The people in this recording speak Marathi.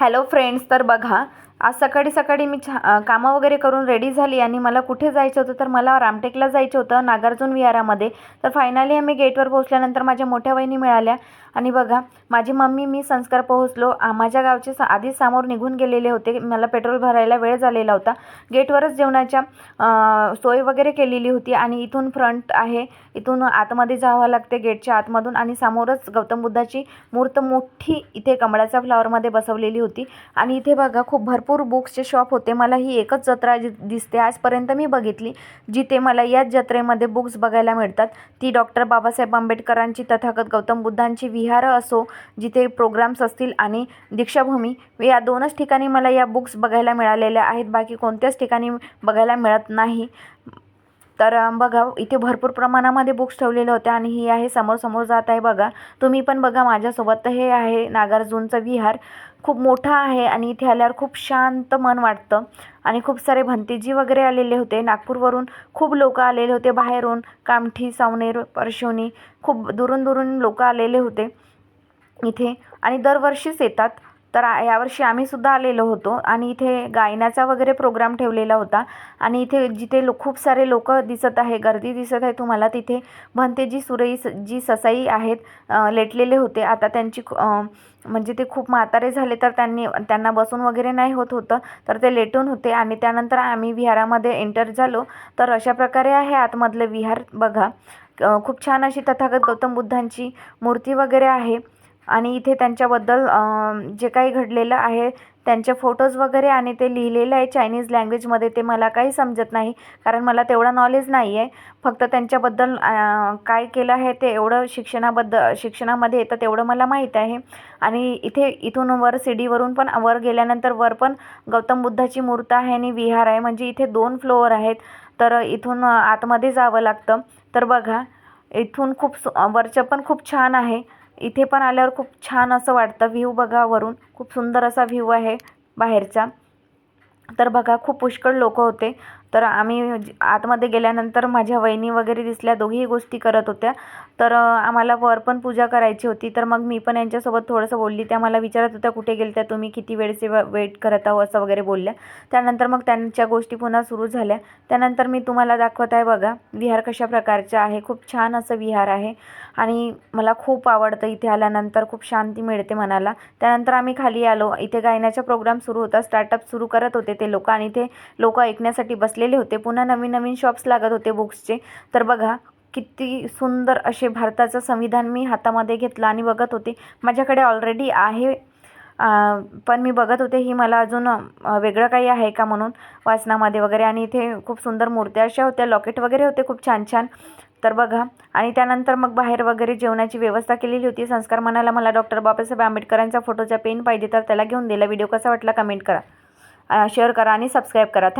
हॅलो फ्रेंड्स तर बघा आज सकाळी सकाळी मी छा कामं वगैरे करून रेडी झाली आणि मला कुठे जायचं होतं तर मला रामटेकला जायचं होतं नागार्जुन विहारामध्ये. तर फायनली आम्ही गेटवर पोहोचल्यानंतर माझ्या मोठ्या वहिनी मिळाल्या. आणि बघा माझी मम्मी मी संस्कार पोहोचलो. माझ्या गावचे स आधीच समोर निघून गेलेले होते. मला पेट्रोल भरायला वेळ झालेला होता. गेटवरच जेवणाच्या सोय वगैरे केलेली होती आणि इथून फ्रंट आहे. इथून आतमध्ये जावं लागते गेटच्या आतमधून आणि समोरच गौतम बुद्धाची मूर्त मोठी इथे कमळाच्या फ्लॉवरमध्ये बसवलेली होती. आणि इथे बघा खूप भरपूर बुक्सचे शॉप होते. मला ही एकच जत्रा दि दिसते. आजपर्यंत मी बघितली जिथे मला याच जत्रेमध्ये बुक्स बघायला मिळतात. ती डॉक्टर बाबासाहेब आंबेडकरांची तथागत गौतम बुद्धांची विहारं असो जिथे प्रोग्राम्स असतील आणि दीक्षाभूमी या दोनच ठिकाणी मला या बुक्स बघायला मिळालेल्या आहेत. बाकी कोणत्याच ठिकाणी बघायला मिळत नाही. तर बघा इथे भरपूर प्रमाणामध्ये बुक्स ठेवलेले होते आणि ही आहे. समोर समोर जात आहे बघा. तुम्ही पण बघा माझ्यासोबत. हे आहे नागार्जुनचं विहार. खूप मोठं आहे आणि इथे आल्यावर खूप शांत मन वाटतं. आणि खूप सारे भंतेजी वगैरे आलेले होते. नागपूरवरून खूप लोक आलेले होते बाहेरून. कामठी सावनेर परशिवनी खूप दुरून दुरून लोक आलेले होते इथे. आणि दरवर्षीच येतात. तर यावर्षी आम्हीसुद्धा आलेलो होतो आणि इथे गायनाचा वगैरे प्रोग्राम ठेवलेला होता. आणि इथे जिथे लो खूप सारे लोक दिसत आहे गर्दी दिसत आहे तुम्हाला तिथे भंतेजी सुरई स- जी ससाई आहेत लेटलेले होते. आता त्यांची म्हणजे ते खूप म्हातारे झाले तर त्यांनी त्यांना बसून वगैरे नाही होत होतं तर ते लेटून होते. आणि त्यानंतर आम्ही विहारामध्ये एंटर झालो. तर अशा प्रकारे आहे आतमधलं विहार बघा. खूप छान अशी तथागत गौतम बुद्धांची मूर्ती वगैरे आहे. आणि इथे त्यांच्याबद्दल जे काही घडलेलं आहे त्यांचे फोटोज वगैरे आणि ते लिहिलेलं आहे चायनीज लँग्वेजमध्ये ते मला काही समजत नाही. कारण मला तेवढं नॉलेज नाही आहे फक्त त्यांच्याबद्दल काय केलं आहे ते एवढं शिक्षणाबद्दल शिक्षणामध्ये येतं तेवढं मला माहीत आहे. आणि इथे इथून वर सीडीवरून पण वर गेल्यानंतर वर पण गौतम बुद्धाची मूर्त आहे आणि विहार आहे. म्हणजे इथे दोन फ्लोअर आहेत. तर इथून आतमध्ये जावं लागतं. तर बघा इथून खूप सु वरचं पण खूप छान आहे. इथे पण आल्यावर खूप छान असं वाटतं. व्ह्यू बघा वरून. खूप सुंदर असा व्ह्यू आहे बाहेरचा. तर बघा खूप पुष्कळ लोक होते. तर आम्ही आतमध्ये गेल्यानंतर माझ्या वहिनी वगैरे दिसल्या दोघीही गोष्टी करत होत्या. तर आम्हाला वर पण पूजा करायची होती. तर मग मी पण यांच्यासोबत थोडंसं बोलली. त्या मला विचारत होत्या कुठे गेलत्या तुम्ही? किती वेळचे वेट करत आहो? असं वगैरे बोलल्या. त्यानंतर मग त्यांच्या गोष्टी पुन्हा सुरू झाल्या. त्यानंतर मी तुम्हाला दाखवत आहे बघा विहार कशा प्रकारचं आहे. खूप छान असं विहार आहे. आणि मला खूप आवडतं इथे आल्यानंतर. खूप शांती मिळते मनाला. त्यानंतर आम्ही खाली आलो. इथे गायनाचा प्रोग्राम सुरू होता. स्टार्टअप सुरू करत होते ते लोक. आणि ते लोक ऐकण्यासाठी बसले बसलेले होते. पुन्हा नवीन नवीन शॉप्स लागत होते बुक्सचे तर बघा किती सुंदर असे भारताचं संविधान मी हातामध्ये घेतलं आणि बघत होते. माझ्याकडे ऑलरेडी आहे. पण मी बघत होते. ही मला अजून वेगळं काही आहे का म्हणून वाचनामध्ये वगैरे. आणि इथे खूप सुंदर मूर्त्या अशा होत्या. लॉकेट वगैरे होते खूप छान छान. तर बघा. आणि त्यानंतर मग बाहेर वगैरे जेवणाची व्यवस्था केलेली होती. संस्कार म्हणाला मला डॉक्टर बाबासाहेब आंबेडकरांचा फोटोचा पेन पाहिजे तर त्याला घेऊन दिला व्हिडिओ कसा वाटला कमेंट करा. शेअर करा आणि सबस्क्राईब करा. थँक